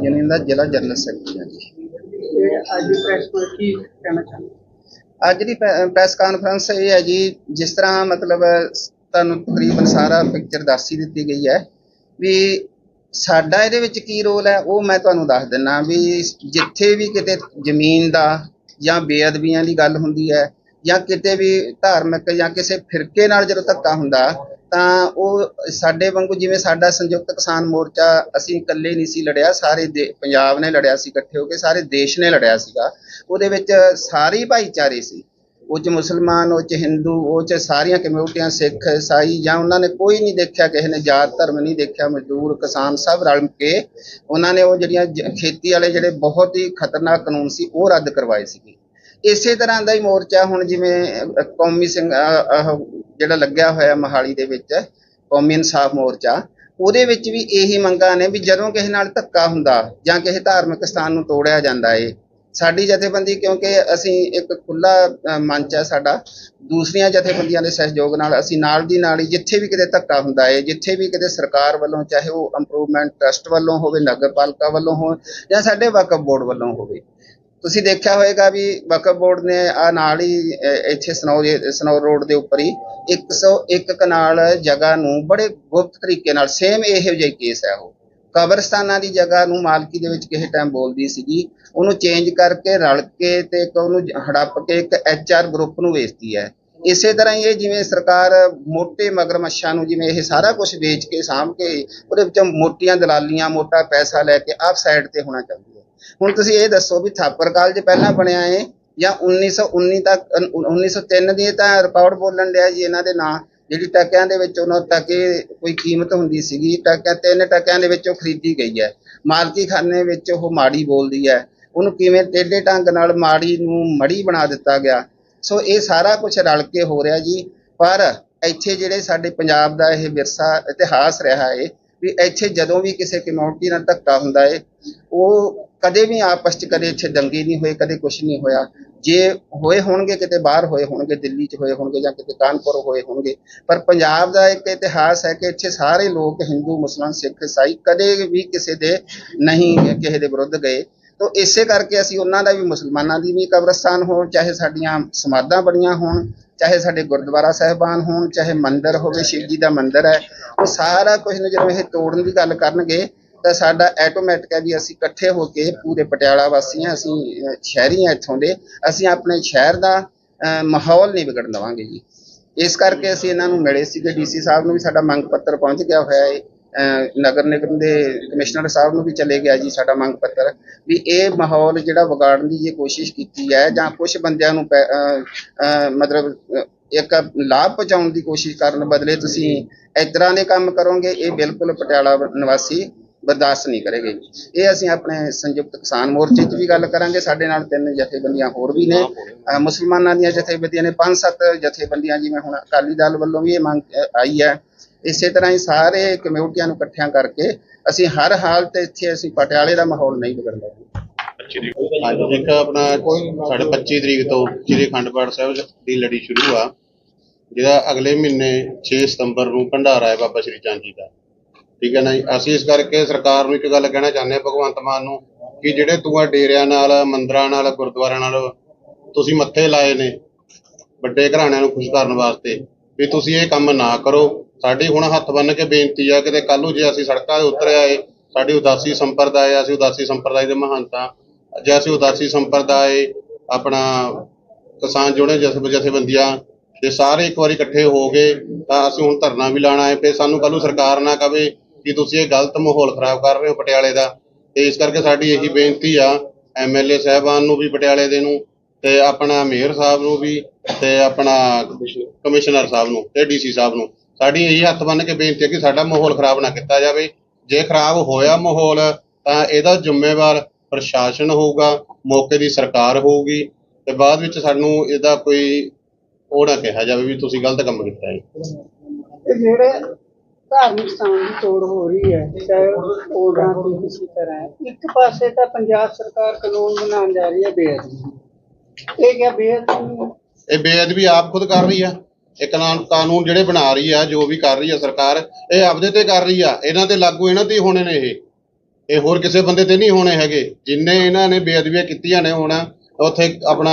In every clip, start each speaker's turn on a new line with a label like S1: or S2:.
S1: ਕਿਸਾਨ ਯੂਨੀਅਨ ਦਾ ਜ਼ਿਲ੍ਹਾ general secretary ਹਾਂ ਜੀ।
S2: ਇਹ ਅੱਜ ਦੀ ਪ੍ਰੈਸ ਨੂੰ ਕੀ ਕਹਿਣਾ ਚਾਹੁੰਦੇ?
S1: ਅੱਜ ਦੀ ਪ੍ਰੈਸ ਕਾਨਫਰੰਸ ਇਹ ਹੈ ਜੀ ਜਿਸ ਤਰ੍ਹਾਂ ਮਤਲਬ ਤੁਹਾਨੂੰ ਤਕਰੀਬਨ ਸਾਰਾ ਪਿਕਚਰ ਦੱਸ ਹੀ ਦਿੱਤੀ ਗਈ ਹੈ ਵੀ ਸਾਡਾ ਇਹਦੇ ਵਿੱਚ ਕੀ ਰੋਲ ਹੈ ਉਹ ਮੈਂ ਤੁਹਾਨੂੰ ਦੱਸ ਦਿੰਨਾ ਵੀ ਜਿੱਥੇ ਵੀ ਕਿਤੇ ਜ਼ਮੀਨ ਦਾ ਜਾਂ ਬੇਅਦਬੀਆਂ ਦੀ ਗੱਲ ਹੁੰਦੀ ਹੈ ਜਾਂ ਕਿਤੇ ਵੀ ਧਾਰਮਿਕ ਜਾਂ ਕਿਸੇ ਫਿਰਕੇ ਨਾਲ ਜਦੋਂ ਧੱਕਾ ਹੁੰਦਾ ਤਾਂ ਉਹ ਸਾਡੇ ਵਾਂਗੂ ਜਿਵੇਂ ਸਾਡਾ ਸੰਯੁਕਤ ਕਿਸਾਨ ਮੋਰਚਾ, ਅਸੀਂ ਇਕੱਲੇ ਨਹੀਂ ਸੀ ਲੜਿਆ, ਸਾਰੇ ਦੇ- ਪੰਜਾਬ ਨੇ ਲੜਿਆ ਸੀ ਇਕੱਠੇ ਹੋ ਕੇ, ਸਾਰੇ ਦੇਸ਼ ਨੇ ਲੜਿਆ ਸੀਗਾ। ਉਹਦੇ ਵਿੱਚ ਸਾਰੇ ਭਾਈਚਾਰੇ ਸੀ। ਉਹ ਚ ਮੁਸਲਮਾਨ, ਉਹ ਚ ਹਿੰਦੂ, ਉਹ ਚ ਸਾਰੀਆਂ ਕਮਿਊਨਿਟੀਆਂ, ਸਿੱਖ, ਈਸਾਈ ਜਾਂ ਉਹਨਾਂ ਨੇ ਕੋਈ ਨਹੀਂ ਦੇਖਿਆ, ਕਿਸੇ ਨੇ ਜਾਤ, ਧਰਮ ਨਹੀਂ ਦੇਖਿਆ, ਮਜ਼ਦੂਰ, ਕਿਸਾਨ ਸਭ ਰਲ ਕੇ ਉਹਨਾਂ ਨੇ ਉਹ ਜਿਹੜੀਆਂ ਜ- ਖੇਤੀ ਵਾਲੇ ਜਿਹੜੇ ਬਹੁਤ ਹੀ ਖਤਰਨਾਕ ਕਾਨੂੰਨ ਸੀ, ਉਹ ਰੱਦ ਕਰਵਾਏ ਸੀਗੇ। ਇਸੇ ਤਰ੍ਹਾਂ ਦਾ ਹੀ ਮੋਰਚਾ ਹੁਣ ਜਿਵੇਂ ਕੌਮੀ ਸਿੰਘ ਜਿਹੜਾ ਲੱਗਿਆ ਹੋਇਆ ਮਹਾਲੀ ਦੇ ਵਿੱਚ, ਕੌਮੀ ਇਨਸਾਫ ਮੋਰਚਾ, ਉਹਦੇ ਵਿੱਚ ਵੀ ਇਹੀ ਮੰਗਾਂ ਨੇ ਵੀ ਜਦੋਂ ਕਿਸੇ ਨਾਲ ਧੱਕਾ ਹੁੰਦਾ ਜਾਂ ਕਿਸੇ ਧਾਰਮਿਕ ਸਥਾਨ ਨੂੰ ਤੋੜਿਆ ਜਾਂਦਾ ਏ, ਸਾਡੀ ਜਥੇਬੰਦੀ ਕਿਉਂਕਿ ਅਸੀਂ ਇੱਕ ਖੁੱਲਾ ਮੰਚ ਹੈ ਸਾਡਾ, ਦੂਸਰੀਆਂ ਜਥੇਬੰਦੀਆਂ ਦੇ ਸਹਿਯੋਗ ਨਾਲ ਅਸੀਂ ਨਾਲ ਦੀ ਨਾਲ ਹੀ ਜਿੱਥੇ ਵੀ ਕਿਤੇ ਧੱਕਾ ਹੁੰਦਾ ਏ, ਜਿੱਥੇ ਵੀ ਕਿਤੇ ਸਰਕਾਰ ਵੱਲੋਂ ਚਾਹੇ ਉਹ ਇੰਪਰੂਵਮੈਂਟ ਟਰਸਟ ਵੱਲੋਂ ਹੋਵੇ ਨਗਰ ਪਾਲਿਕਾ ਵੱਲੋਂ ਹੋਵੇ ਜਾਂ ਸਾਡੇ ਵਕਫ ਬੋਰਡ ਵੱਲੋਂ ਹੋਵੇ ਤੁਸੀਂ ਦੇਖਿਆ ਹੋਵੇਗਾ ਵੀ ਵਕਫ ਬੋਰਡ ਨੇ ਆ ਨਾਲ ਹੀ ਇੱਥੇ ਸਨੌਰ ਸਨੌਰ ਰੋਡ ਦੇ ਉੱਪਰ ਹੀ 101 ਕਨਾਲ ਜਗ੍ਹਾ ਨੂੰ ਬੜੇ ਗੁਪਤ ਤਰੀਕੇ ਨਾਲ ਸੇਮ ਇਹੋ ਜਿਹਾ ਕੇਸ ਹੈ ਉਹ। ਕਬਰਸਤਾਨਾਂ ਦੀ ਜਗ੍ਹਾ ਨੂੰ ਮਾਲਕੀ ਦੇ ਵਿੱਚ ਕਿਸੇ ਟਾਈਮ ਬੋਲਦੀ ਸੀਗੀ। ਉਹਨੂੰ ਚੇਂਜ ਕਰਕੇ ਰਲ ਕੇ ਤੇ ਇੱਕ ਉਹਨੂੰ ਹੜੱਪ ਕੇ ਇੱਕ ਐਚਆਰ ਗਰੁੱਪ ਨੂੰ ਵੇਚਦੀ ਹੈ। ਇਸੇ ਤਰ੍ਹਾਂ ਹੀ ਇਹ ਜਿਵੇਂ ਸਰਕਾਰ ਮੋਟੇ ਮਗਰਮੱਛਾਂ ਨੂੰ ਜਿਵੇਂ ਇਹ ਸਾਰਾ ਕੁਝ ਵੇਚ ਕੇ ਸਾਂਭ ਕੇ ਉਹਦੇ ਵਿੱਚੋਂ ਮੋਟੀਆਂ ਦਲਾਲੀਆਂ, ਮੋਟਾ ਪੈਸਾ ਲੈ ਕੇ ਆਪ ਸਾਈਡ ਤੇ ਹੋਣਾ ਚਾਹੁੰਦੀ ਹੈ। ਹੁਣ ਤੁਸੀਂ ਇਹ ਦੱਸੋ ਵੀ ਥਾਪਰ ਕਾਲਜ ਪਹਿਲਾਂ ਬਣਿਆ ਏ ਜਾਂ 1919 ਤੱਕ ਅ, 1903 ਦੀ ਤਾਂ ਰਿਕਾਰਡ ਬੋਲਣ ਡਿਆ ਜੀ ਇਹਨਾਂ ਦੇ ਨਾਂ ਜਿਹੜੀ ਟਕਿਆਂ ਦੇ ਵਿੱਚ ਉਹਨਾਂ ਟਕੇ ਕੋਈ ਕੀਮਤ ਹੁੰਦੀ ਸੀਗੀ ਟਕਿਆਂ ਤਿੰਨ ਟਕਿਆਂ ਦੇ ਵਿੱਚ ਉਹ ਖਰੀਦੀ ਗਈ ਹੈ। ਮਾਲਕੀ ਖਾਨੇ ਵਿੱਚ ਉਹ ਮਾੜੀ ਬੋਲਦੀ ਹੈ। ਉਹਨੂੰ ਕਿਵੇਂ ਟੇਢੇ ਢੰਗ ਨਾਲ ਮਾੜੀ ਨੂੰ ਮੜੀ ਬਣਾ ਦਿੱਤਾ ਗਿਆ। ਸੋ ਇਹ ਸਾਰਾ ਕੁਝ ਰਲ ਕੇ ਹੋ ਰਿਹਾ ਜੀ। ਪਰ ਇੱਥੇ ਜਿਹੜੇ ਸਾਡੇ ਪੰਜਾਬ ਦਾ ਇਹ ਵਿਰਸਾ ਇਤਿਹਾਸ ਰਿਹਾ ਏ ਵੀ ਇੱਥੇ ਜਦੋਂ ਵੀ ਕਿਸੇ ਕਮਿਊਨਿਟੀ ਨਾਲ ਧੱਕਾ ਹੁੰਦਾ ਏ ਉਹ ਕਦੇ ਵੀ ਆਪਸ ਚ ਕਦੇ ਇੱਥੇ ਦੰਗੇ ਨਹੀਂ ਹੋਏ, ਕਦੇ ਕੁਝ ਨਹੀਂ ਹੋਇਆ। ਜੇ ਹੋਏ ਹੋਣਗੇ, ਕਿਤੇ ਬਾਹਰ ਹੋਏ ਹੋਣਗੇ, ਦਿੱਲੀ ਚ ਹੋਏ ਹੋਣਗੇ ਜਾਂ ਕਿਤੇ ਕਾਨਪੁਰ ਹੋਏ ਹੋਣਗੇ, ਪਰ ਪੰਜਾਬ ਦਾ ਇੱਕ ਇਤਿਹਾਸ ਹੈ ਕਿ ਇੱਥੇ ਸਾਰੇ ਲੋਕ ਹਿੰਦੂ, ਮੁਸਲਮਾਨ, ਸਿੱਖ ਈਸਾਈ ਕਦੇ ਵੀ ਕਿਸੇ ਦੇ ਨਹੀਂ, ਕਿਸੇ ਦੇ ਵਿਰੁੱਧ ਗਏ। ਤੋ ਇਸੇ ਕਰਕੇ ਅਸੀਂ ਉਹਨਾਂ ਦਾ ਵੀ ਮੁਸਲਮਾਨਾਂ ਦੀ ਵੀ ਕਬਰਸਤਾਨ ਹੋਣ, ਚਾਹੇ ਸਾਡੀਆਂ ਸਮਾਧਾਂ ਬਣੀਆਂ ਹੋਣ, ਚਾਹੇ ਸਾਡੇ ਗੁਰਦੁਆਰਾ ਸਾਹਿਬਾਨ ਹੋਣ, ਚਾਹੇ ਮੰਦਿਰ ਹੋਵੇ, ਸ਼ਿਵ ਜੀ ਦਾ ਮੰਦਿਰ ਹੈ, ਉਹ ਸਾਰਾ ਕੁਝ ਨੂੰ ਜਦੋਂ ਇਹ ਤੋੜਨ ਦੀ ਗੱਲ ਕਰਨਗੇ ਤਾਂ ਸਾਡਾ ਆਟੋਮੈਟਿਕ ਹੈ ਵੀ ਅਸੀਂ ਇਕੱਠੇ ਹੋ ਕੇ ਪੂਰੇ ਪਟਿਆਲਾ ਵਾਸੀ ਹਾਂ, ਅਸੀਂ ਸ਼ਹਿਰੀ ਹਾਂ ਇੱਥੋਂ ਦੇ। ਅਸੀਂ ਆਪਣੇ ਸ਼ਹਿਰ ਦਾ ਮਾਹੌਲ ਨਹੀਂ ਵਿਗੜਨ ਦੇਵਾਂਗੇ ਜੀ। ਇਸ ਕਰਕੇ ਅਸੀਂ ਇਹਨਾਂ ਨੂੰ ਮਿਲੇ ਸੀਗੇ। ਡੀਸੀ ਸਾਹਿਬ ਨੂੰ ਵੀ ਸਾਡਾ ਮੰਗ ਪੱਤਰ ਪਹੁੰਚ ਗਿਆ ਹੋਇਆ ਹੈ ਨਗਰ ਨਿਗਮ ਦੇ ਕਮਿਸ਼ਨਰ ਸਾਹਿਬ ਨੂੰ ਵੀ ਚਲੇ ਗਿਆ ਜੀ ਸਾਡਾ ਮੰਗ ਪੱਤਰ। ਵੀ ਇਹ ਮਾਹੌਲ ਜਿਹੜਾ ਵਿਗਾੜਨ ਦੀ ਜੇ ਕੋਸ਼ਿਸ਼ ਕੀਤੀ ਹੈ ਜਾਂ ਕੁਝ ਬੰਦਿਆਂ ਨੂੰ ਪੈ- ਮਤਲਬ ਇੱਕ ਲਾਭ ਪਹੁੰਚਾਉਣ ਦੀ ਕੋਸ਼ਿਸ਼ ਕਰਨ ਬਦਲੇ ਤੁਸੀਂ ਇਸ ਤਰ੍ਹਾਂ ਦੇ ਕੰਮ ਕਰੋਗੇ, ਇਹ ਬਿਲਕੁਲ ਪਟਿਆਲਾ ਨਿਵਾਸੀ ਬਰਦਾਸ਼ਤ ਨਹੀਂ ਕਰੇਗੇ। ਇਹ ਅਸੀਂ ਆਪਣੇ ਸੰਯੁਕਤ ਕਿਸਾਨ ਮੋਰਚੇ 'ਚ ਵੀ ਗੱਲ ਕਰਾਂਗੇ। ਸਾਡੇ ਨਾਲ ਤਿੰਨ ਜਥੇਬੰਦੀਆਂ ਹੋਰ ਵੀ ਨੇ। ਮੁਸਲਮਾਨਾਂ ਦੀਆਂ ਜਥੇਬੰਦੀਆਂ ਨੇ। ਪੰਜ ਸੱਤ ਜਥੇਬੰਦੀਆਂ ਜਿਵੇਂ ਹੁਣ ਅਕਾਲੀ ਦਲ ਵੱਲੋਂ ਵੀ ਇਹ ਮੰਗ ਆਈ ਹੈ। ਇਸੇ ਤਰ੍ਹਾਂ ਹੀ ਸਾਰੇ ਕਮਿਊਨਿਟੀਆਂ ਨੂੰ ਇਕੱਠਿਆਂ ਕਰਕੇ ਅਸੀਂ ਹਰ ਹਾਲਤ ਇੱਥੇ ਅਸੀਂ ਪਟਿਆਲੇ ਦਾ ਮਾਹੌਲ ਨਹੀਂ
S3: ਅੱਜ ਇੱਕ ਆਪਣਾ ਸਾਡੇ 25 ਤਰੀਕ ਤੋਂ ਸ੍ਰੀ ਅਖੰਡ ਪਾਠ ਸਾਹਿਬ ਦੀ ਲੜੀ ਸ਼ੁਰੂ ਆ ਜਿਹਦਾ ਅਗਲੇ ਮਹੀਨੇ 6 ਸਤੰਬਰ ਨੂੰ ਭੰਡਾਰਾ ਹੈ ਬਾਬਾ ਸ਼੍ਰੀ ਚੰਦ ਜੀ ਦਾ। ਠੀਕ ਹੈ ਨਾ ਜੀ? ਅਸੀਂ ਇਸ ਕਰਕੇ ਸਰਕਾਰ ਨੂੰ ਇੱਕ ਗੱਲ ਕਹਿਣਾ ਚਾਹੁੰਦੇ ਹਾਂ ਭਗਵੰਤ ਮਾਨ ਨੂੰ ਕਿ ਜਿਹੜੇ ਤੂੰ ਡੇਰਿਆਂ ਨਾਲ ਮੰਦਰਾਂ ਨਾਲ ਗੁਰਦੁਆਰਿਆਂ ਨਾਲ ਤੁਸੀਂ ਮੱਥੇ ਲਾਏ ਨੇ ਵੱਡੇ ਘਰਾਣਿਆਂ ਨੂੰ ਖੁਸ਼ ਕਰਨ ਵਾਸਤੇ ਵੀ ਤੁਸੀਂ ਇਹ ਕੰਮ ਨਾ ਕਰੋ। ਸਾਡੀ ਹੁਣ ਹੱਥ ਬੰਨ ਕੇ ਬੇਨਤੀ ਆ ਕਿ ਕੱਲ ਨੂੰ ਜੇ ਅਸੀਂ ਸੜਕਾਂ 'ਤੇ ਉਤਰ ਆਏ ਸਾਡੀ ਉਦਾਸੀ ਸੰਪਰਦਾਇ ਆ, ਅਸੀਂ ਉਦਾਸੀ ਸੰਪਰਦਾਇ ਦੇ ਮਹੰਤਾਂ ਜੇ ਅਸੀਂ ਉਦਾਸੀ ਸੰਪਰਦਾਇ ਆਪਣਾ ਕਿਸਾਨ ਜੁੜੇ ਜਥੇਬ ਜਥੇਬੰਦੀਆਂ ਤੇ ਸਾਰੇ ਇੱਕ ਵਾਰੀ ਇਕੱਠੇ ਹੋ ਗਏ ਤਾਂ ਅਸੀਂ ਹੁਣ ਧਰਨਾ ਵੀ ਲਾਣਾ ਹੈ ਫੇ ਸਾਨੂੰ ਕੱਲ ਨੂੰ ਸਰਕਾਰ ਨਾ ਕਵੇ ਕਿ ਤੁਸੀਂ ਇਹ ਗਲਤ ਮਾਹੌਲ ਖਰਾਬ ਕਰ ਰਹੇ ਹੋ ਪਟਿਆਲੇ ਦਾ, ਤੇ ਇਸ ਕਰਕੇ ਸਾਡੀ ਇਹੀ ਬੇਨਤੀ ਆ ਐਮਐਲਏ ਸਾਹਿਬਾਨ ਨੂੰ ਵੀ ਪਟਿਆਲੇ ਦੇ ਨੂੰ, ਤੇ ਆਪਣਾ ਮੇਅਰ ਸਾਹਿਬ ਨੂੰ ਵੀ, ਤੇ ਆਪਣਾ ਕਮਿਸ਼ਨਰ ਸਾਹਿਬ ਨੂੰ, ਤੇ ਡੀਸੀ ਸਾਹਿਬ ਨੂੰ। ਸਾਡੀ ਇਹੀ ਹੱਥ ਬੰਨ ਕੇ ਬੇਨਤੀ ਹੈ ਕਿ ਸਾਡਾ ਮਾਹੌਲ ਖਰਾਬ ਨਾ ਕੀਤਾ ਜਾਵੇ। ਜੇ ਖਰਾਬ ਹੋਇਆ ਮਾਹੌਲ, ਤਾਂ ਇਹਦਾ ਜ਼ਿੰਮੇਵਾਰ ਪ੍ਰਸ਼ਾਸਨ ਹੋਊਗਾ, ਮੌਕੇ ਦੀ ਸਰਕਾਰ ਹੋਊਗੀ, ਤੇ ਬਾਅਦ ਵਿੱਚ ਸਾਨੂੰ ਇਹਦਾ ਕੋਈ ਉਹ ਨਾ ਕਿਹਾ ਜਾਵੇ ਵੀ ਤੁਸੀਂ ਗਲਤ ਕੰਮ ਕੀਤਾ ਹੈ।
S2: ਜਿਹੜੇ ਧਾਰਮਿਕ ਸਥਾਨ ਦੀ ਤੋੜ ਹੋ ਰਹੀ ਹੈ, ਚਾਹੇ ਉਹ ਨਾ ਕਿਸੇ ਤਰ੍ਹਾਂ ਹੈ। ਇੱਕ ਪਾਸੇ ਤਾਂ ਪੰਜਾਬ ਸਰਕਾਰ ਕਾਨੂੰਨ ਬਣਾਉਣ ਜਾ ਰਹੀ ਹੈ ਬੇਅਦਬੀ। ਇਹ ਕਿਆ ਬੇਅਦਬੀ
S3: ਇਹ ਬੇਅਦਬੀ ਆਪ ਖੁਦ ਕਰ ਰਹੀ ਆ। ਇਹ ਕਾਨੂੰਨ ਜਿਹੜੇ ਬਣਾ ਰਹੀ ਆ, ਜੋ ਵੀ ਕਰ ਰਹੀ ਆ ਸਰਕਾਰ, ਇਹ ਆਪਦੇ ਤੇ ਕਰ ਰਹੀ ਆ। ਇਹਨਾਂ ਤੇ ਲਾਗੂ ਇਹਨਾਂ ਤੇ ਹੀ ਹੋਣੇ ਨੇ ਇਹ। ਇਹ ਹੋਰ ਕਿਸੇ ਬੰਦੇ ਤੇ ਨਹੀਂ ਹੋਣੇ ਹੈਗੇ। ਜਿੰਨੇ ਇਹਨਾਂ ਨੇ ਬੇਅਦਬੀਆਂ ਕੀਤੀਆਂ ਨੇ ਹੁਣ, ਉੱਥੇ ਆਪਣਾ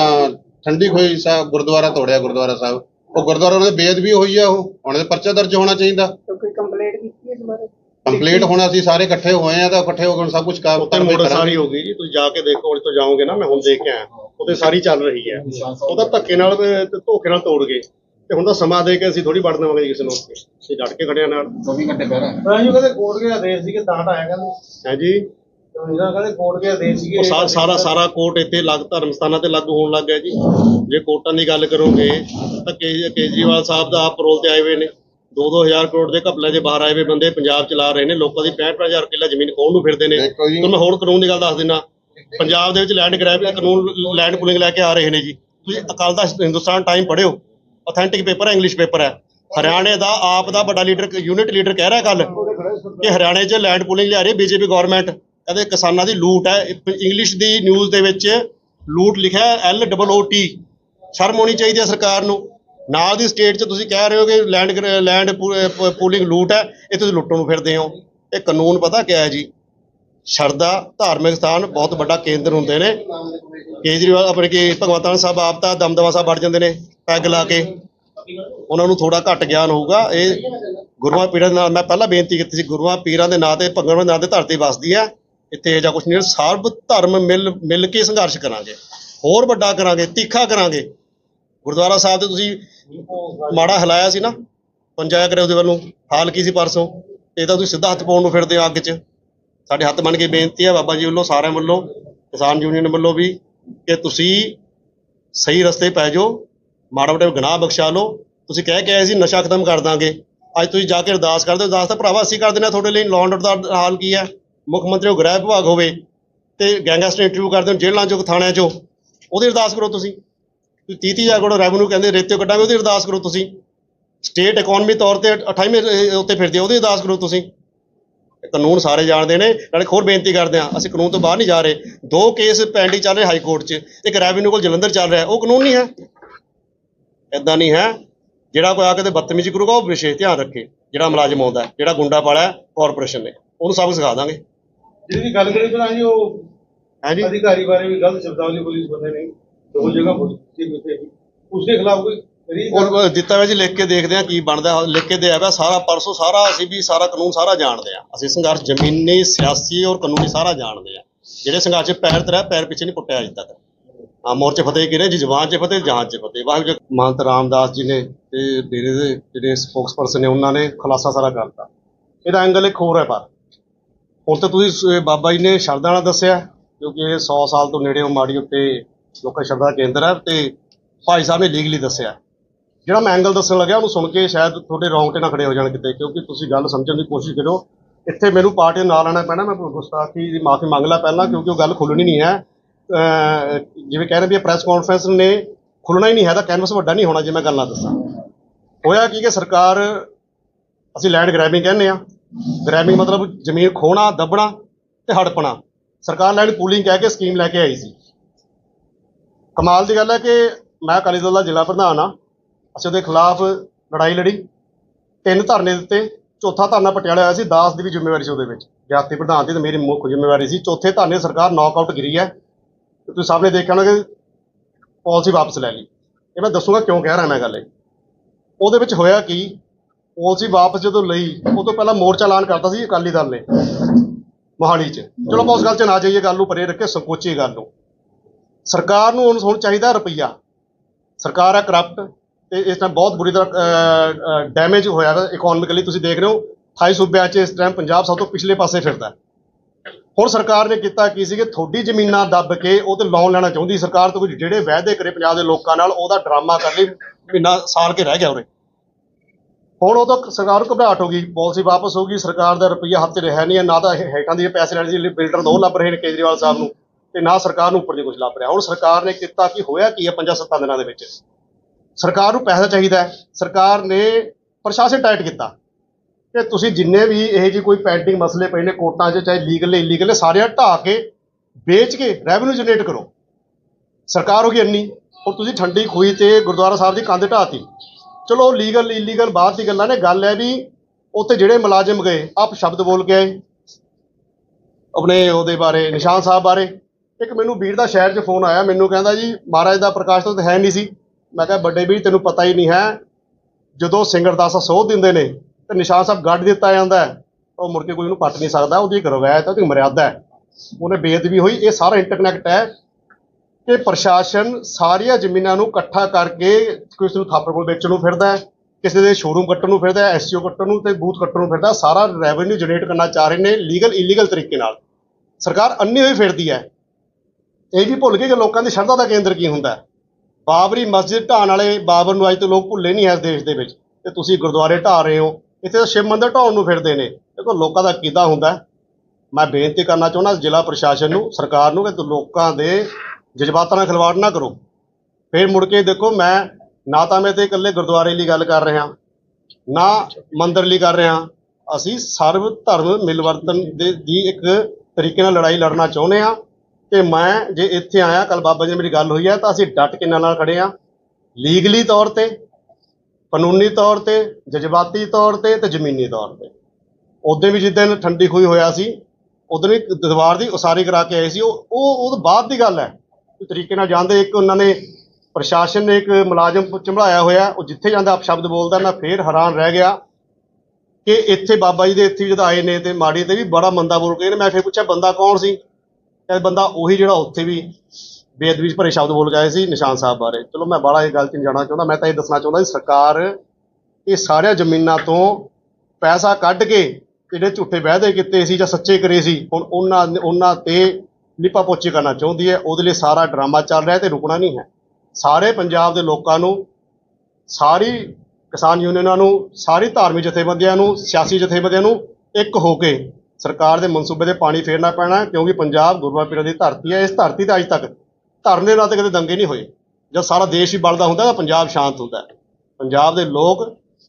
S3: ਠੰਡੀ ਖੋਈ ਸਾਹਿਬ ਗੁਰਦੁਆਰਾ ਤੋੜਿਆ, ਗੁਰਦੁਆਰਾ ਸਾਹਿਬ। ਉਹ ਗੁਰਦੁਆਰਾ ਦੇ ਬੇਅਦਬੀ ਹੋਈ ਆ ਉਹ ਉਹਨਾਂ ਦੇ ਪਰਚਾ ਦਰਜ ਹੋਣਾ ਚਾਹੀਦਾ।
S2: ਕੋਈ ਕੰਪਲੇਂਟ ਕੀਤੀ ਇਸ ਬਾਰੇ?
S3: ਕੰਪਲੀਟ ਹੁਣ ਅਸੀਂ ਸਾਰੇ ਇਕੱਠੇ ਹੋਏ ਆ ਤਾਂ ਇਕੱਠੇ ਹੋ ਕੇ ਸਭ ਕੁਝ ਕੰਮ
S4: ਉੱਤੇ ਮੋਟਰ ਸਾਰੀ ਹੋ ਗਈ ਜੀ ਤੁਸੀਂ ਜਾ ਕੇ ਦੇਖੋ ਹੁਣ ਤੋਂ ਜਾਓਗੇ ਨਾ ਮੈਂ ਹੁਣ ਦੇਖ ਕੇ ਆਇਆ। ਉਹਦੇ ਸਾਰੀ ਚੱਲ ਰਹੀ ਹੈ। ਉਹਦਾ ਧੱਕੇ ਨਾਲ ਤੇ ਤੇ ਧੋਖੇ ਨਾਲ ਤੋੜ ਗਏ। ਤੇ ਹੁਣ ਤਾਂ ਸਮਾਂ ਦੇ ਕੇ ਅਸੀਂ ਥੋੜੀ ਵੜ ਦੇਵਾਂਗੇ ਜੀ ਕਿਸੇ ਨੂੰ। ਅਸੀਂ ਡਟ ਕੇ ਖੜੇ ਆ ਨਾਲ
S5: ਰਾਜੂ ਕਹਿੰਦੇ ਕੋਰਟ ਦੇ ਆਦੇਸ਼ ਸੀਗੇ ਤਾਂ ਹਟਾਇਆ ਕਹਿੰਦੇ।
S4: ਹੈ ਜੀ?
S5: ਇਹਨਾਂ ਕਹਿੰਦੇ ਕੋਰਟ ਦੇ ਆਦੇਸ਼ ਸੀਗੇ।
S4: ਉਹ ਸਾ- ਸਾਰਾ ਸਾਰਾ ਕੋਰਟ ਇੱਥੇ ਲੱਗ ਧਰਮ ਸਥਾਨਾਂ ਤੇ ਲਾਗੂ ਹੋਣ ਲੱਗ ਗਿਆ ਜੀ। ਜੇ ਕੋਰਟਾਂ ਦੀ ਗੱਲ ਕਰੋਗੇ ਤਾਂ ਕੇ- ਕੇਜਰੀਵਾਲ ਸਾਹਿਬ ਦਾ ਆਪ ਰੋਲ ਤੇ ਆਏ ਹੋਏ ਨੇ। 2-2000 ਕਰੋੜ ਦੇ ਘਪਲੇ ਦੇ ਬਾਹਰ ਆਏ ਹੋਏ ਬੰਦੇ ਪੰਜਾਬ ਚਲਾ ਰਹੇ ਨੇ। ਲੋਕਾਂ ਦੀ 65000 ਕਿੱਲਾ ਜ਼ਮੀਨ ਖੋਣ ਨੂੰ ਫਿਰਦੇ ਨੇ।
S3: ਦੇਖੋ ਜੀ।
S4: ਤੁਹਾਨੂੰ ਮੈਂ ਹੋਰ ਕਾਨੂੰਨ ਦੀ ਗੱਲ ਦੱਸ ਦਿੰਦਾ। ਪੰਜਾਬ ਦੇ ਵਿੱਚ ਲੈਂਡ ਗ੍ਰੈਬ ਦਾ ਕਾਨੂੰਨ ਲੈਂਡ ਪੁਲਿੰਗ ਲੈ ਕੇ ਆ ਰਹੇ ਨੇ ਜੀ। ਤੁਸੀਂ ਅਕਾਲ ਦਾ ਹਿੰਦੁਸਤਾਨ ਟਾਈਮ ਪੜ੍ਹਿਓ। ਅਥੈਂਟਿਕ ਪੇਪਰ ਹੈ ਇੰਗਲਿਸ਼ ਪੇਪਰ ਹੈ। ਹਰਿਆਣੇ ਦਾ ਆਪ ਦਾ ਵੱਡਾ ਲੀਡਰ ਯੂਨਿਟ ਲੀਡਰ ਕਹਿ ਰਿਹਾ ਕੱਲ ਕਿ ਹਰਿਆਣੇ 'ਚ ਲੈਂਡ ਪੁਲਿੰਗ ਲਿਆ ਰਹੀ ਬੀਜੇਪੀ ਗਵਰਨਮੈਂਟ ਕਹਿੰਦੇ ਕਿਸਾਨਾਂ ਦੀ ਲੂਟ ਹੈ। ਇੰਗਲਿਸ਼ ਦੀ ਨਿਊਜ਼ ਦੇ ਵਿੱਚ ਲੂਟ ਲਿਖਿਆ ਐਲ ਡਬਲ ਓ ਟੀ ਸ਼ਰਮ ਹੋਣੀ ਚਾਹੀਦੀ ਹੈ ਸਰਕਾਰ ਨੂੰ। ਨਾਲ ਦੀ ਸਟੇਟ 'ਚ ਤੁਸੀਂ ਕਹਿ ਰਹੇ ਹੋ ਕਿ ਲੈਂਡ ਲੈਂਡ ਪੂਲਿੰਗ ਲੂਟ ਹੈ ਇਹ ਤੁਸੀਂ ਲੁੱਟਣ ਨੂੰ ਫਿਰਦੇ ਹੋ। ਇਹ ਕਾਨੂੰਨ ਪਤਾ ਕਿਆ ਹੈ ਜੀ? ਸ਼ਰਦਾ ਧਾਰਮਿਕ ਸਥਾਨ ਬਹੁਤ ਵੱਡਾ ਕੇਂਦਰ ਹੁੰਦੇ ਨੇ। ਕੇਜਰੀਵਾਲ ਆਪਣੇ ਕੀ ਭਗਵੰਤ ਸਾਹਿਬ ਆਪ ਤਾਂ ਦਮਦਮਾ ਸਾਹਿਬ ਵੜ ਜਾਂਦੇ ਨੇ ਪੈਗ ਲਾ ਕੇ। ਉਹਨਾਂ ਨੂੰ ਥੋੜਾ ਘੱਟ ਗਿਆਨ ਹੋਊਗਾ। ਇਹ ਗੁਰੂਆਂ ਪੀਰਾਂ ਦੇ ਨਾਲ ਮੈਂ ਪਹਿਲਾਂ ਬੇਨਤੀ ਕੀਤੀ ਸੀ, ਗੁਰੂਆਂ ਪੀਰਾਂ ਦੇ ਨਾਂ ਤੇ ਭਗਵਾਨ ਦੇ ਨਾਂ ਤੇ ਧਰਤੀ ਵਸਦੀ ਹੈ। ਇੱਥੇ ਇਹ ਜਾਂ ਕੁਛ ਨਹੀਂ ਸਰਬ ਧਰਮ ਮਿਲ ਮਿਲ ਕੇ ਸੰਘਰਸ਼ ਕਰਾਂਗੇ। ਹੋਰ ਵੱਡਾ ਕਰਾਂਗੇ, ਤਿੱਖਾ ਕਰਾਂਗੇ। ਗੁਰਦੁਆਰਾ ਸਾਹਿਬ ਤੇ ਤੁਸੀਂ ਮਾੜਾ ਹਿਲਾਇਆ ਸੀ ਨਾ ਪੰਜਾਇਆ ਕਰੇ ਉਹਦੇ ਵੱਲੋਂ, ਹਾਲ ਕੀ ਸੀ ਪਰਸੋਂ? ਇਹ ਤਾਂ ਤੁਸੀਂ ਸਿੱਧਾ ਹੱਥ ਪਾਉਣ ਨੂੰ ਫਿਰਦੇ ਹੋ ਅੱਗ 'ਚ। ਸਾਡੇ ਹੱਥ ਬਣ ਕੇ ਬੇਨਤੀ ਹੈ ਬਾਬਾ ਜੀ ਵੱਲੋਂ, ਸਾਰਿਆਂ ਵੱਲੋਂ, ਕਿਸਾਨ ਯੂਨੀਅਨ ਵੱਲੋਂ ਵੀ, ਕਿ ਤੁਸੀਂ ਸਹੀ ਰਸਤੇ ਪੈ ਜਾਓ, ਮਾੜਾ ਮੋਟਾ ਗੁਨਾਹ ਬਖਸ਼ਾ ਲਓ। ਤੁਸੀਂ ਕਹਿ ਕੇ ਆਏ ਸੀ, ਨਸ਼ਾ ਖਤਮ ਕਰ ਦਾਂਗੇ। ਅੱਜ ਤੁਸੀਂ ਜਾ ਕੇ ਅਰਦਾਸ ਕਰਦੇ ਹੋ, ਅਰਦਾਸ ਤਾਂ ਭਰਾਵਾ ਅਸੀਂ ਕਰ ਦਿੰਦੇ ਤੁਹਾਡੇ ਲਈ ਲੌਂਡਰ ਦਾ ਹਾਲ ਕੀ ਹੈ? ਮੁੱਖ ਮੰਤਰੀ ਉਹ ਗ੍ਰਹਿ ਵਿਭਾਗ ਹੋਵੇ, ਤੇ ਗੈਂਗਸਟਰ ਇੰਟਰਵਿਊ ਕਰਦੇ ਹੋ, ਜੇਲ੍ਹਾਂ ਚੋਂ, ਥਾਣਿਆਂ ਚੋਂ। ਉਹਦੀ ਅਰਦਾਸ ਕਰੋ ਤੁਸੀਂ। ਤੁਸੀਂ 30 ਹਜ਼ਾਰ ਕਰੋੜ ਰੈਵਨਿਊ ਕਹਿੰਦੇ ਰੇਤੇ ਕੱਢਾਂਗੇ, ਉਹਦੀ ਅਰਦਾਸ ਕਰੋ ਤੁਸੀਂ। ਸਟੇਟ ਇਕਨੋਮੀ ਤੌਰ ਤੇ 28ਵੇਂ ਉੱਤੇ ਫਿਰਦੇ ਉਹਦੀ ਅਰਦਾਸ ਕਰੋ ਤੁਸੀਂ। ਕਾਨੂੰਨ ਸਾਰੇ ਜਾਣਦੇ ਨੇ, ਨਾਲੇ ਇੱਕ ਬੇਨਤੀ ਕਰਦੇ ਆ, ਅਸੀਂ ਕਾਨੂੰਨ ਤੋਂ ਬਾਹਰ ਨਹੀਂ ਜਾ ਰਹੇ। ਦੋ ਕੇਸ ਪੈਂਡਿੰਗ ਚੱਲ ਰਹੇ ਹਾਈ ਕੋਰਟ 'ਚ। ਇੱਕ ਰੈਵਨਿਊ ਕੋਲ ਜਲੰਧਰ ਚੱਲ ਰਿਹਾ, ਉਹ ਕਾਨੂੰਨ ਨਹੀਂ ਹੈ। ਇਦਾਂ ਨਹੀਂ ਹੈ। ਜਿਹੜਾ ਕੋਈ ਆ ਕੇ ਤੇ ਬਦਤਮੀਜ਼ੀ ਕਰੂਗਾ, ਉਹ ਵਿਸ਼ੇਸ਼ ਧਿਆਨ ਰੱਖੇ, ਜਿਹੜਾ ਮੁਲਾਜ਼ਮ ਆਉਂਦਾ ਜਿਹੜਾ ਗੁੰਡਾ ਪਾਲਿਆ ਕਾਰਪੋਰੇਸ਼ਨ ਨੇ। ਉਹਨੂੰ ਸਭ ਸਿਖਾ ਦਾਂਗੇ।
S5: ਜਿਹਦੀ ਗੱਲ ਕਰੀ ਤਾਂ ਉਹ
S4: ਹੈ
S5: ਅਧਿਕਾਰੀ ਬਾਰੇ ਵੀ ਗਲਤ ਸ਼ਬਦਾਵਲੀ ਪੁਲਿਸ ਬੰਦੇ ਨੇ। ਦੋ ਜਗ੍ਹਾ ਪੁੱਛੀ ਕਿਤੇ ਉਸਦੇ ਖਿਲਾਫ ਕੋਈ ਕਰੀ
S4: ਦਿੱਤਾ ਹੋਇਆ ਜੀ, ਲਿਖ ਕੇ ਦੇਖਦੇ ਆ ਕੀ ਬਣਦਾ। ਲਿਖ ਕੇ ਦਿਆ ਹੋਇਆ ਸਾਰਾ ਪਰਸੋਂ ਸਾਰਾ ਅਸੀਂ ਵੀ ਸਾਰਾ ਕਾਨੂੰਨ ਸਾਰਾ ਜਾਣਦੇ ਆ ਅਸੀਂ ਸੰਘਰਸ਼ ਜ਼ਮੀਨੀ, ਸਿਆਸੀ ਔਰ ਕਾਨੂੰਨੀ ਸਾਰਾ ਜਾਣਦੇ ਆ ਜਿਹੜੇ ਸੰਘਰਸ਼ ਪੈਰ ਤੇਰਾ ਪੈਰ ਪਿੱਛੇ ਨਹੀਂ ਪੁੱਟਿਆ ਅਜੇ ਤੱਕ। ਆ ਮੋਰਚੇ ਫਤਿਹ ਕਿਰੇ ਜੀ? ਜ਼ਬਾਨ 'ਚ ਫਤਿਹ, ਜਹਾਨ 'ਚ ਫਤਿਹ? ਵਾਹਿਗੁਰੂ ਜੀ ਮਹੰਤ ਰਾਮਦਾਸ ਜੀ ਨੇ ਤੇ ਡੇਰੇ ਦੇ ਜਿਹੜੇ ਸਪੋਕਸਪਰਸਨ ਨੇ, ਉਹਨਾਂ ਨੇ ਖੁਲਾਸਾ ਸਾਰਾ ਕਰਤਾ। ਇਹਦਾ ਐਂਗਲ ਇੱਕ ਹੋਰ ਹੈ ਪਰ ਹੁਣ ਤਾਂ ਤੁਸੀਂ ਬਾਬਾ ਜੀ ਨੇ ਸ਼ਰਧਾ ਨਾਲ ਦੱਸਿਆ। ਕਿਉਂਕਿ ਇਹ 100 ਸਾਲ ਤੋਂ ਨੇੜੇ ਮਾੜੀ ਉੱਤੇ ਲੋਕਾਂ ਸ਼ਬਦਾਂ ਦਾ ਕੇਂਦਰ ਹੈ ਤੇ ਭਾਈ ਸਾਹਿਬ ਨੇ ਲੀਗਲੀ ਦੱਸਿਆ। ਜਿਹੜਾ ਮੈਂ ਐਂਗਲ ਦੱਸਣ ਲੱਗਿਆ, ਉਹਨੂੰ ਸੁਣ ਕੇ ਸ਼ਾਇਦ ਤੁਹਾਡੇ ਰੌਂਗਟੇ ਨਾ ਖੜੇ ਹੋ ਜਾਣ ਕਿਤੇ, ਕਿਉਂਕਿ ਤੁਸੀਂ ਗੱਲ ਸਮਝਣ ਦੀ ਕੋਸ਼ਿਸ਼ ਕਰੋ ਇੱਥੇ ਮੈਨੂੰ ਪਾਰਟੀ ਨਾਲ ਆਣਾ ਪੈਣਾ, ਮੈਂ ਗੁਸਤਾਖੀ ਦੀ ਮਾਫੀ ਮੰਗ ਲਾ ਪਹਿਲਾਂ, ਕਿਉਂਕਿ ਉਹ ਗੱਲ ਖੁੱਲਣੀ ਨਹੀਂ ਹੈ। ਜਿਵੇਂ ਕਹਿ ਰਹੇ ਵੀ ਇਹ ਪ੍ਰੈਸ ਕਾਨਫਰੰਸ ਨੇ ਖੁੱਲਣਾ ਹੀ ਨਹੀਂ ਹੈ, ਤਾਂ ਕੈਨਵਸ ਵੱਡਾ ਨਹੀਂ ਹੋਣਾ ਜੇ ਮੈਂ ਗੱਲ ਨਾ ਦੱਸਾਂ। ਹੋਇਆ ਕੀ ਕਿ ਸਰਕਾਰ, ਅਸੀਂ ਲੈਂਡ ਗ੍ਰੈਬਿੰਗ ਕਹਿੰਦੇ ਆ ਗ੍ਰੈਬਿੰਗ ਮਤਲਬ ਜ਼ਮੀਨ ਖੋਣਾ, ਦੱਬਣਾ ਤੇ ਹੜਪਣਾ। ਸਰਕਾਰ ਲੈਂਡ ਪੂਲਿੰਗ ਕਹਿ ਕੇ ਸਕੀਮ ਲੈ ਕੇ ਆਈ ਸੀ। ਕਮਾਲ ਦੀ ਗੱਲ ਹੈ ਕਿ ਮੈਂ ਅਕਾਲੀ ਦਲ ਦਾ ਜ਼ਿਲ੍ਹਾ ਪ੍ਰਧਾਨ ਆ ਅਸੀਂ ਉਹਦੇ ਖਿਲਾਫ ਲੜਾਈ ਲੜੀ। ਤਿੰਨ ਧਰਨੇ ਦਿੱਤੇ। ਚੌਥਾ ਧਰਨਾ ਪਟਿਆਲੇ ਆਇਆ ਸੀ। ਦਾਸ ਦੀ ਵੀ ਜ਼ਿੰਮੇਵਾਰੀ ਸੀ ਉਹਦੇ ਵਿੱਚ। ਜਾਤੀ ਪ੍ਰਧਾਨ ਦੀ ਤੇ ਮੇਰੀ ਮੁੱਖ ਜ਼ਿੰਮੇਵਾਰੀ ਸੀ। ਚੌਥੇ ਧਰਨੇ ਸਰਕਾਰ ਨੌਕਆਊਟ ਗਿਰੀ ਹੈ। ਤੁਸੀਂ ਸਭ ਨੇ ਦੇਖਿਆ ਹੋਣਾ ਕਿ ਪਾਲਿਸੀ ਵਾਪਸ ਲੈ ਲਈ। ਇਹ ਮੈਂ ਦੱਸੂਗਾ ਕਿਉਂ ਕਹਿ ਰਿਹਾ ਮੈਂ ਗੱਲ ਇਹ। ਉਹਦੇ ਵਿੱਚ ਹੋਇਆ ਕੀ? ਪਾਲਿਸੀ ਵਾਪਸ ਜਦੋਂ ਲਈ ਉਹ ਤੋਂ ਪਹਿਲਾਂ ਮੋਰਚਾ ਐਲਾਨ ਕਰਤਾ ਸੀ ਅਕਾਲੀ ਦਲ ਨੇ। ਮੋਹਾਲੀ 'ਚ। ਚਲੋ ਆਪਾਂ ਉਸ ਗੱਲ 'ਚ ਨਾ ਜਾਈਏ, ਗੱਲ ਨੂੰ ਪਰੇ ਰੱਖੇ, ਸੰਕੋਚੀ ਗੱਲ ਨੂੰ। ਸਰਕਾਰ ਨੂੰ ਹੁਣ ਹੁਣ ਚਾਹੀਦਾ ਰੁਪਈਆ। ਸਰਕਾਰ ਹੈ ਕਰਪਟ ਤੇ ਇਸ ਟਾਈਮ ਬਹੁਤ ਬੁਰੀ ਤਰ੍ਹਾਂ ਡੈਮੇਜ ਹੋਇਆ ਹੈ ਇਕਨੋਮਿਕਲੀ ਤੁਸੀਂ ਦੇਖ ਰਹੇ ਹੋ। 28 ਸੂਬਿਆਂ 'ਚ ਇਸ ਟਾਈਮ ਪੰਜਾਬ ਸਭ ਤੋਂ ਪਿਛਲੇ ਪਾਸੇ ਫਿਰਦਾ। ਹੁਣ ਸਰਕਾਰ ਨੇ ਕੀਤਾ ਕੀ ਸੀ ਕਿ ਥੋੜੀ ਜ਼ਮੀਨਾਂ ਦੱਬ ਕੇ ਉਹ ਤੇ ਲੋਨ ਲੈਣਾ ਚਾਹੁੰਦੀ। ਸਰਕਾਰ ਤੋਂ ਕੁਝ ਜਿਹੜੇ ਵਾਅਦੇ ਕਰੇ ਪੰਜਾਬ ਦੇ ਲੋਕਾਂ ਨਾਲ, ਉਹਦਾ ਡਰਾਮਾ ਕਰ ਲਈ ਮਹੀਨਾ ਸਾਲ ਕੇ ਰਹਿ ਗਿਆ ਉਰੇ। ਹੁਣ ਉਹ ਤਾਂ ਸਰਕਾਰ ਨੂੰ ਘਬਰਾਹਟ ਹੋ ਗਈ, ਪਾਲਿਸੀ ਵਾਪਸ ਹੋ ਗਈ ਸਰਕਾਰ ਦਾ ਰੁਪਈਆ ਹੱਥ 'ਚ ਰਿਹਾ ਨਹੀਂ ਹੈ, ਨਾ ਤਾਂ ਇਹ ਹੇਠਾਂ ਦੀ ਪੈਸੇ ਲੈਣ ਦੀ ਬਿਲਡਰ ਦੋ ਲੱਭ ਰਹੇ ਨੇ ਕੇਜਰੀਵਾਲ ਸਾਹਿਬ ਨੂੰ, ਤੇ ਨਾ ਸਰਕਾਰ ਨੂੰ ਉੱਪਰ ਦੀ ਕੁਝ ਲੱਭ ਰਿਹਾ। ਹੁਣ ਸਰਕਾਰ ਨੇ ਕੀਤਾ ਕੀ, ਹੋਇਆ ਕੀ ਹੈ ਪੰਜਾਂ ਸੱਤਾਂ ਦਿਨਾਂ ਦੇ ਵਿੱਚ? ਸਰਕਾਰ ਨੂੰ ਪੈਸਾ ਚਾਹੀਦਾ ਹੈ, ਸਰਕਾਰ ਨੇ ਪ੍ਰਸ਼ਾਸਨ ਟਾਈਟ ਕੀਤਾ। ਕਿ ਤੁਸੀਂ ਜਿੰਨੇ ਵੀ ਇਹ ਜੀ ਕੋਈ ਪੈਂਡਿੰਗ ਮਸਲੇ ਪਏ ਨੇ ਕੋਰਟਾਂ 'ਚ, ਚਾਹੇ ਲੀਗਲ ਨੇ ਇਲੀਗਲ ਨੇ ਸਾਰਿਆਂ ਢਾਹ ਕੇ ਵੇਚ ਕੇ ਰੈਵਨਿਊ ਜਨਰੇਟ ਕਰੋ। ਸਰਕਾਰ ਹੋ ਗਈ ਇੰਨੀ, ਹੁਣ ਤੁਸੀਂ ਠੰਡੀ ਖੂਹੀ ਤੇ ਗੁਰਦੁਆਰਾ ਸਾਹਿਬ ਦੀ ਕੰਧ ਢਾਤੀ ਚਲੋ ਲੀਗਲ ਇਲੀਗਲ ਬਾਅਦ ਦੀ ਗੱਲਾਂ ਨੇ, ਗੱਲ ਹੈ ਵੀ ਉੱਥੇ ਜਿਹੜੇ ਮੁਲਾਜ਼ਮ ਗਏ, ਆਪ ਸ਼ਬਦ ਬੋਲ ਕੇ ਆਏ। ਆਪਣੇ ਉਹਦੇ ਬਾਰੇ, ਨਿਸ਼ਾਨ ਸਾਹਿਬ ਬਾਰੇ। ਇੱਕ ਮੈਨੂੰ ਵੀਰ ਦਾ ਸ਼ਹਿਰ 'ਚ ਫੋਨ ਆਇਆ, ਮੈਨੂੰ ਕਹਿੰਦਾ ਜੀ, ਮਹਾਰਾਜ ਦਾ ਪ੍ਰਕਾਸ਼ ਤਾਂ ਹੈ ਨਹੀਂ ਸੀ। ਮੈਂ ਕਿਹਾ, ਵੱਡੇ ਵੀਰ, ਤੈਨੂੰ ਪਤਾ ਹੀ ਨਹੀਂ ਹੈ, ਜਦੋਂ ਸਿੰਗਰਦਾਸਾ ਸੋਧ ਦਿੰਦੇ ਨੇ, ਤੇ ਨਿਸ਼ਾਨ ਸਾਹਿਬ ਗੱਡ ਦਿੱਤਾ ਜਾਂਦਾ ਉਹ ਮੁੜ ਕੇ ਕੋਈ ਉਹਨੂੰ ਪੱਟ ਨਹੀਂ ਸਕਦਾ, ਉਹਦੀ ਇੱਕ ਰਵਾਇਤ ਹੈ, ਉਹਦੀ ਮਰਿਆਦਾ ਹੈ। ਉਹਨੇ ਬੇਅਦਬੀ ਹੋਈ, ਇਹ ਸਾਰਾ ਇੰਟਰਕਨੈਕਟ ਹੈ। ਕਿ ਪ੍ਰਸ਼ਾਸਨ ਸਾਰੀਆਂ ਜ਼ਮੀਨਾਂ ਨੂੰ ਇਕੱਠਾ ਕਰਕੇ ਕਿਸੇ ਨੂੰ ਥਾਪਰ ਕੋਲ ਵੇਚਣ ਨੂੰ ਫਿਰਦਾ ਹੈ, ਕਿਸੇ ਦੇ ਸ਼ੋਰੂਮ ਕੱਟਣ ਨੂੰ ਫਿਰਦਾ ਹੈ ਐਸਸੀਓ ਕੱਟਣ ਨੂੰ ਤੇ ਬੂਥ ਕੱਟਣ ਨੂੰ ਫਿਰਦਾ ਸਾਰਾ ਰੈਵਨਿਊ ਜਨਰੇਟ ਕਰਨਾ ਚਾਹ ਰਹੇ ਨੇ ਲੀਗਲ ਇਲੀਗਲ ਤਰੀਕੇ ਨਾਲ। ਸਰਕਾਰ ਅੰਨੀ ਹੋਈ ਫਿਰਦੀ ਹੈ। ਇਹ ਵੀ ਭੁੱਲ ਗਏ ਕਿ ਲੋਕਾਂ ਦੀ ਸ਼ਰਧਾ ਦਾ ਕੇਂਦਰ ਕੀ ਹੁੰਦਾ ਹੈ? ਬਾਬਰੀ ਮਸਜਿਦ ਢਾਣ ਵਾਲੇ ਬਾਬਰ ਨੂੰ ਅੱਜ ਤੋਂ ਲੋਕ ਭੁੱਲੇ ਨਹੀਂ ਹੈ ਇਸ ਦੇਸ਼ ਦੇ ਵਿੱਚ। ਤੇ ਤੁਸੀਂ ਗੁਰਦੁਆਰੇ ਢਾਹ ਰਹੇ ਹੋ, ਇੱਥੇ ਤਾਂ ਸ਼ਿਵ ਮੰਦਿਰ ਢਾਉਣ ਨੂੰ ਫਿਰਦੇ ਨੇ। ਦੇਖੋ ਲੋਕਾਂ ਦਾ ਕਿੱਦਾਂ ਹੁੰਦਾ ਮੈਂ ਬੇਨਤੀ ਕਰਨਾ ਚਾਹੁੰਦਾ ਜ਼ਿਲ੍ਹਾ ਪ੍ਰਸ਼ਾਸਨ ਨੂੰ, ਸਰਕਾਰ ਨੂੰ ਕਿ ਲੋਕਾਂ ਦੇ ਜਜ਼ਬਾਤਾਂ ਨਾਲ ਖਿਲਵਾੜ ਨਾ ਕਰੋ। ਫਿਰ ਮੁੜ ਕੇ ਦੇਖੋ ਮੈਂ ਨਾ ਤਾਂ ਮੈਂ ਤੇ ਇਕੱਲੇ ਗੁਰਦੁਆਰੇ ਲਈ ਗੱਲ ਕਰ ਰਿਹਾ, ਨਾ ਮੰਦਰ ਲਈ ਕਰ ਰਿਹਾ। ਅਸੀਂ ਸਰਵ ਧਰਮ ਮਿਲਵਰਤਨ ਦੇ ਦੀ ਇੱਕ ਤਰੀਕੇ ਨਾਲ ਲੜਾਈ ਲੜਨਾ ਚਾਹੁੰਦੇ ਆ ਤੇ ਮੈਂ ਜੇ ਇੱਥੇ ਆਇਆ ਕੱਲ ਬਾਬਾ ਜੀ ਮੇਰੀ ਗੱਲ ਹੋਈ ਹੈ ਤਾਂ ਅਸੀਂ ਡਟ ਕੇ ਨਾਲ ਨਾਲ ਖੜੇ ਆ ਲੀਗਲੀ ਤੌਰ ਤੇ, ਕਾਨੂੰਨੀ ਤੌਰ ਤੇ, ਜਜ਼ਬਾਤੀ ਤੌਰ ਤੇ ਤੇ ਜ਼ਮੀਨੀ ਤੌਰ ਤੇ। ਉਦੋਂ ਵੀ ਜਿੱਦਣ ਠੰਡੀ ਖੂਹੀ ਹੋਇਆ ਸੀ ਉਦੋਂ ਵੀ ਦੀਵਾਰ ਦੀ ਉਸਾਰੀ ਕਰਾ ਕੇ ਆਏ ਸੀ, ਉਹ ਉਹ ਉਹ ਬਾਅਦ ਦੀ ਗੱਲ ਹੈ। ਤਰੀਕੇ ਨਾਲ ਜਾਂਦੇ ਇੱਕ ਉਹਨਾਂ ਨੇ ਪ੍ਰਸ਼ਾਸਨ ਨੇ ਇੱਕ ਮੁਲਾਜ਼ਮ ਚੰਬੜਾਇਆ ਹੋਇਆ। ਉਹ ਜਿੱਥੇ ਜਾਂਦਾ ਅਪਸ਼ਬਦ ਬੋਲਦਾ, ਮੈਂ ਫੇਰ ਹੈਰਾਨ ਰਹਿ ਗਿਆ ਕਿ ਇੱਥੇ ਬਾਬਾ ਜੀ ਦੇ ਇੱਥੇ ਜਦੋਂ ਆਏ ਨੇ ਤੇ ਮਾੜੀ ਤੇ ਵੀ ਬੜਾ ਮੰਦਾ ਬੋਲ ਕੇ ਮੈਂ ਫੇਰ ਪੁੱਛਿਆ, ਬੰਦਾ ਕੌਣ ਸੀ? ਇਹ ਬੰਦਾ ਉਹੀ ਜਿਹੜਾ ਉੱਥੇ ਵੀ ਬੇਅਦਬੀ ਭਰੇ ਸ਼ਬਦ ਬੋਲ ਕੇ ਆਏ ਸੀ, ਨਿਸ਼ਾਨ ਸਾਹਿਬ ਬਾਰੇ। ਚਲੋ, ਮੈਂ ਬਾਹਲਾ ਇਹ ਗੱਲ 'ਚ ਨਹੀਂ ਜਾਣਾ ਚਾਹੁੰਦਾ। ਮੈਂ ਤਾਂ ਇਹ ਦੱਸਣਾ ਚਾਹੁੰਦਾ ਕਿ ਸਰਕਾਰ ਇਹ ਸਾਰੀਆਂ ਜ਼ਮੀਨਾਂ ਤੋਂ ਪੈਸਾ ਕੱਢ ਕੇ ਜਿਹੜੇ ਝੂਠੇ ਵਾਅਦੇ ਕੀਤੇ ਸੀ ਜਾਂ ਸੱਚੇ ਕਰੇ ਸੀ। ਹੁਣ ਉਹਨਾਂ ਉਹਨਾਂ ਤੇ ਲਿਪਾ ਪੋਚੀ ਕਰਨਾ ਚਾਹੁੰਦੀ ਹੈ, ਉਹਦੇ ਲਈ ਸਾਰਾ ਡਰਾਮਾ ਚੱਲ ਰਿਹਾ ਤੇ ਰੁਕਣਾ ਨਹੀਂ ਹੈ। ਸਾਰੇ ਪੰਜਾਬ ਦੇ ਲੋਕਾਂ ਨੂੰ, ਸਾਰੀ ਕਿਸਾਨ ਯੂਨੀਅਨਾਂ ਨੂੰ, ਸਾਰੀ ਧਾਰਮਿਕ ਜਥੇਬੰਦੀਆਂ ਨੂੰ, ਸਿਆਸੀ ਜਥੇਬੰਦੀਆਂ ਨੂੰ ਇੱਕ ਹੋ ਕੇ ਸਰਕਾਰ ਦੇ ਮਨਸੂਬੇ ਦੇ ਪਾਣੀ ਫੇਰਨਾ ਪੈਣਾ ਕਿਉਂਕਿ ਪੰਜਾਬ ਗੁਰੂਆਂ ਪੀਰਾਂ ਦੀ ਧਰਤੀ ਹੈ। ਇਸ ਧਰਤੀ ਤੇ ਅੱਜ ਤੱਕ ਧਰਮ ਦੇ ਨਾਂ ਤੇ ਕਦੇ ਦੰਗੇ ਨਹੀਂ ਹੋਏ। ਜਦ ਸਾਰਾ ਦੇਸ਼ ਹੀ ਬਲਦਾ ਹੁੰਦਾ ਤਾਂ ਪੰਜਾਬ ਸ਼ਾਂਤ ਹੁੰਦਾ ਪੰਜਾਬ ਦੇ ਲੋਕ,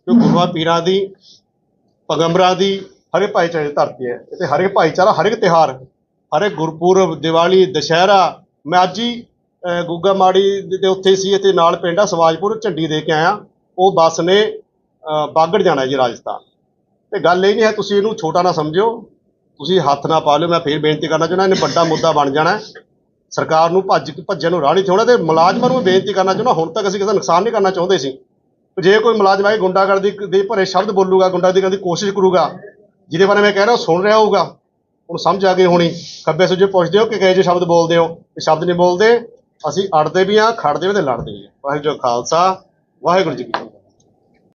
S4: ਜੋ ਗੁਰੂਆਂ ਪੀਰਾਂ ਦੀ, ਪੈਗੰਬਰਾਂ ਦੀ ਹਰ ਇੱਕ ਭਾਈਚਾਰੇ ਦੀ ਧਰਤੀ ਹੈ। ਇੱਥੇ ਹਰ ਇੱਕ ਭਾਈਚਾਰਾ, ਹਰ ਇੱਕ ਤਿਉਹਾਰ ਹਰ ਗੁਰਪੁਰਬ, ਦੀਵਾਲੀ, ਦੁਸ਼ਹਿਰਾ, ਮੈਂ ਅੱਜ ਹੀ ਗੁੱਗਾ ਮਾੜੀ ਦੇ ਉੱਥੇ ਸੀ ਇੱਥੇ ਨਾਲ ਪਿੰਡ ਆ ਸਵਾਜਪੁਰ, ਝੰਡੀ ਦੇ ਕੇ ਆਇਆ। ਉਹ ਬੱਸ ਨੇ ਬਾਗੜ ਜਾਣਾ ਜੀ ਰਾਜਸਥਾਨ। ਤੇ ਗੱਲ ਇਹ ਨਹੀਂ ਹੈ, ਤੁਸੀਂ ਇਹਨੂੰ ਛੋਟਾ ਨਾ ਸਮਝਿਓ। ਤੁਸੀਂ ਹੱਥ ਨਾ ਪਾ ਲਿਓ, ਮੈਂ ਫੇਰ ਬੇਨਤੀ ਕਰਨਾ ਚਾਹੁੰਦਾ, ਇਹਨੇ ਵੱਡਾ ਮੁੱਦਾ ਬਣ ਜਾਣਾ। ਸਰਕਾਰ ਨੂੰ ਭੱਜ ਭੱਜਣ ਨੂੰ ਰਾਹ ਨਹੀਂ ਚਾਹੁੰਦਾ ਤੇ ਮੁਲਾਜ਼ਮਾਂ ਨੂੰ ਮੈਂ ਬੇਨਤੀ ਕਰਨਾ ਚਾਹੁੰਦਾ, ਹੁਣ ਤੱਕ ਅਸੀਂ ਕਿਸੇ ਦਾ ਨੁਕਸਾਨ ਨਹੀਂ ਕਰਨਾ ਚਾਹੁੰਦੇ ਸੀ। ਜੇ ਕੋਈ ਮੁਲਾਜ਼ਮ ਆ ਗੁੰਡਾਗਰਦੀ ਦੇ ਭਰੇ ਸ਼ਬਦ ਬੋਲੂਗਾ, ਗੁੰਡਾਗਰਦੀ ਕਰਨ ਦੀ ਕੋਸ਼ਿਸ਼ ਕਰੂਗਾ, ਜਿਹਦੇ ਬਾਰੇ ਮੈਂ ਕਹਿ ਰਿਹਾ, ਉਹ ਸੁਣ ਰਿਹਾ ਹੋਊਗਾ। ਹੁਣ ਸਮਝ ਆ ਗਈ ਹੋਣੀ। ਖੱਬੇ ਸੱਜੇ ਪੁੱਛਦੇ ਹੋ ਕਿ ਕਹੇ ਜਿਹੇ ਸ਼ਬਦ ਬੋਲਦੇ ਹੋ? ਇਹ ਸ਼ਬਦ ਨਹੀਂ ਬੋਲਦੇ। ਅਸੀਂ ਅੜਦੇ ਵੀ ਆ ਖੜਦੇ ਵੀ ਤੇ ਲੜਦੇ ਵੀ ਆ ਵਾਹਿਗੁਰੂ ਜੀ ਖਾਲਸਾ, ਵਾਹਿਗੁਰੂ ਜੀ ਕੀ